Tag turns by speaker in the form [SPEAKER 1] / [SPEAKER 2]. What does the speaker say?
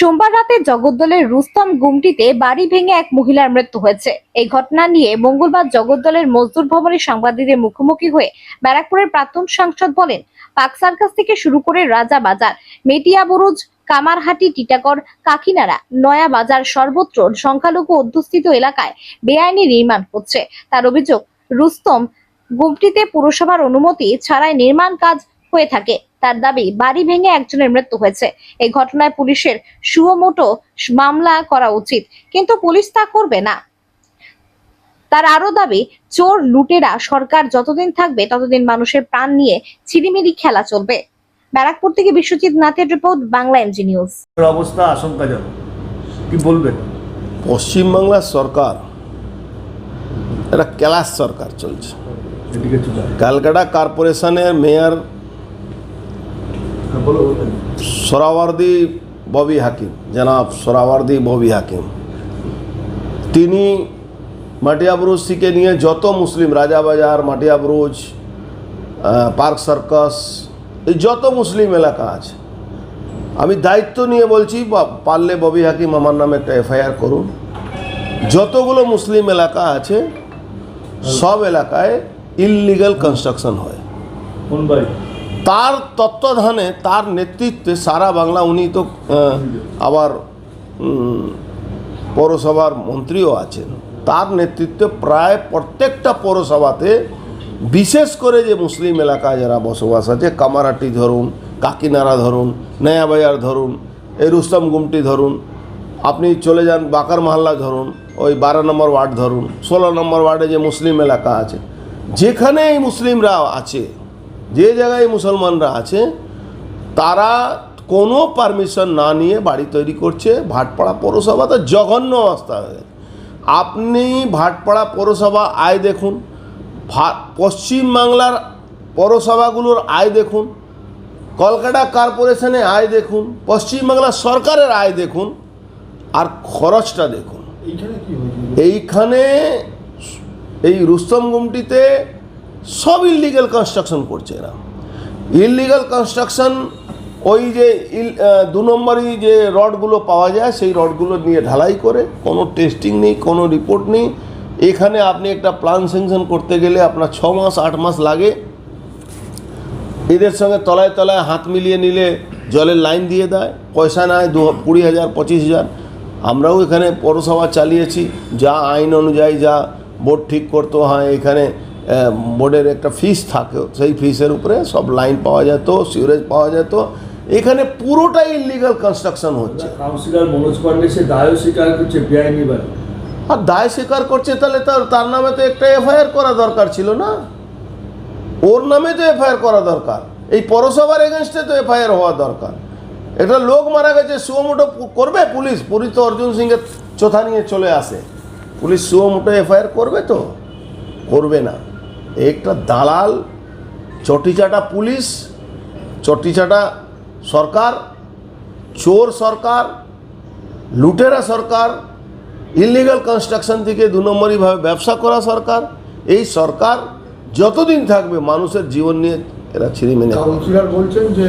[SPEAKER 1] সোমবার রাতে জগদ্দলের রুস্তম গুমটিতে বাড়ি ভেঙে এক মহিলার মৃত্যু হয়েছে। এই ঘটনা নিয়ে মঙ্গলবার জগদ্দলের মজদুর ভবনে সাংবাদিকদের মুখোমুখি হয়ে ব্যারাকপুরের প্রাক্তন সাংসদ বলেন, পাক সার্কাস থেকে শুরু করে রাজা বাজার, মেটিয়া বুরুজ, কামারহাটি, টিটাগড়, কাকিনাড়া, নয়া বাজার সর্বত্র সংখ্যালঘু অধ্যুষিত এলাকায় বেআইনি নির্মাণ হচ্ছে। তার অভিযোগ, রুস্তম গুমটিতে পুরসভার অনুমতি ছাড়াই নির্মাণ কাজ হয়ে থাকে। তার দাবি বাড়ি ভেঙে একজনের মৃত্যু হয়েছে। এই ঘটনায় পুলিশের সুয়োমোটো মামলা করা উচিত কিন্তু পুলিশ তা করবে না। তার আরও দাবি চোর লুটেরা সরকার যতদিন থাকবে ততদিন মানুষের প্রাণ নিয়ে ছিরিমিরি খেলা চলবে। ব্যারাকপুর থেকে বিশ্বজিৎ নাথের রিপোর্ট বাংলা এমজি নিউজ।
[SPEAKER 2] অবস্থা আশঙ্কাজনক। কি বলবেন?
[SPEAKER 3] পশ্চিমবাংলার সরকার একটা ক্যালাস সরকার চলছে। ক্যালকাটা কর্পোরেশনের মেয়র সোরাওয়ার্দি ববি হাকিম, জনাব সোরাওয়ার্দি ববি হাকিম। তিনি মাটিয়াবরুজ থেকে নিয়ে যত মুসলিম রাজাবাজার মাটিয়াবরুজ পার্ক সার্কাস, এই যত মুসলিম এলাকা আছে, আমি দায়িত্ব নিয়ে বলছি পারলে ববি হাকিম আমার নামে একটা এফআইআর করুন। যতগুলো মুসলিম এলাকা আছে, সব এলাকায় ইললিগাল কনস্ট্রাকশন হয়।
[SPEAKER 2] কোন বাড়ি?
[SPEAKER 3] তার তত্ত্বাবধানে তার নেতৃত্বে সারা বাংলা উনি তো আবার পৌরসভার মন্ত্রীও আছেন। তার নেতৃত্বে প্রায় প্রত্যেকটা পৌরসভাতে বিশেষ করে যে মুসলিম এলাকায় যারা বসবাস আছে, কামারাটি ধরুন, কাকিনাড়া ধরুন, নয়াবাজার ধরুন এই রুস্তম গুমটি ধরুন, আপনি চলে যান বাকার মহল্লা ধরুন, ওই বারো নম্বর ওয়ার্ড ধরুন, ষোলো নম্বর ওয়ার্ডে যে মুসলিম এলাকা আছে যেখানে এই মুসলিমরা আছে যে জায়গায় মুসলমানরা আছে তারা কোনো পারমিশন না নিয়ে বাড়ি তৈরি করছে ভাটপাড়া পৌরসভা। তো জঘন্য অবস্থা হয়ে আপনি ভাটপাড়া পৌরসভা আয় দেখুন পশ্চিমবাংলার পৌরসভাগুলোর আয় দেখুন কলকাতা কর্পোরেশনে আয় দেখুন পশ্চিমবাংলা সরকারের আয় দেখুন আর খরচটা দেখুন।
[SPEAKER 2] এইখানে
[SPEAKER 3] এই রুস্তম গুমটিতে সব ইললিগাল কনস্ট্রাকশন করছে এরা। ইললিগাল কনস্ট্রাকশন ওই যে দু নম্বরই যে রডগুলো পাওয়া যায়, সেই রডগুলো নিয়ে ঢালাই করে, কোনো টেস্টিং নেই, কোনো রিপোর্ট নেই। এখানে আপনি একটা প্ল্যান স্যাংশন করতে গেলে আপনার ছ মাস, আট মাস লাগে। এদের সঙ্গে তলায় তলায় হাত মিলিয়ে নিলে জলের লাইন দিয়ে দেয়, পয়সা নেয় দু, কুড়ি হাজার, পঁচিশ হাজার। আমরাও এখানে পৌরসভা চালিয়েছি, যা আইন অনুযায়ী যা বোর্ড ঠিক করতে হয়, এখানে বোর্ডের একটা ফিস থাকে সেই ফিসের উপরে সব লাইন পাওয়া যেত সিউরেজ পাওয়া যেত। এখানে পুরোটাই ইলিগাল কনস্ট্রাকশন হচ্ছে।
[SPEAKER 2] কাউন্সিলর মনোজ পান্ডে সে দায়ও স্বীকার করছে বেআইনি
[SPEAKER 3] আর দায় স্বীকার করছে তাহলে তার তার নামে তো একটা এফআইআর করা দরকার ছিল না? ওর নামে তো এফআইআর করা দরকার। এই পৌরসভার এগেনস্টে তো এফআইআর হওয়া দরকার। একটা লোক মারা গেছে সুমোটো করবে পুলিশ? পুলিশ তো অর্জুন সিংয়ের চোথা নিয়ে চলে আসে। পুলিশ সুমোটো এফআইআর করবে তো? করবে না একটা দালাল, চটিচাটা পুলিশ, চটিচাটা সরকার, চোর সরকার, লুটেরা সরকার ইলিগাল কনস্ট্রাকশন থেকে দু নম্বরইভাবে ব্যবসা করা সরকার, এই সরকার যতদিন থাকবে মানুষের জীবন নিয়ে এরা ছিঁড়িমেনে খাবে।
[SPEAKER 4] কাউন্সিলর বলছেন যে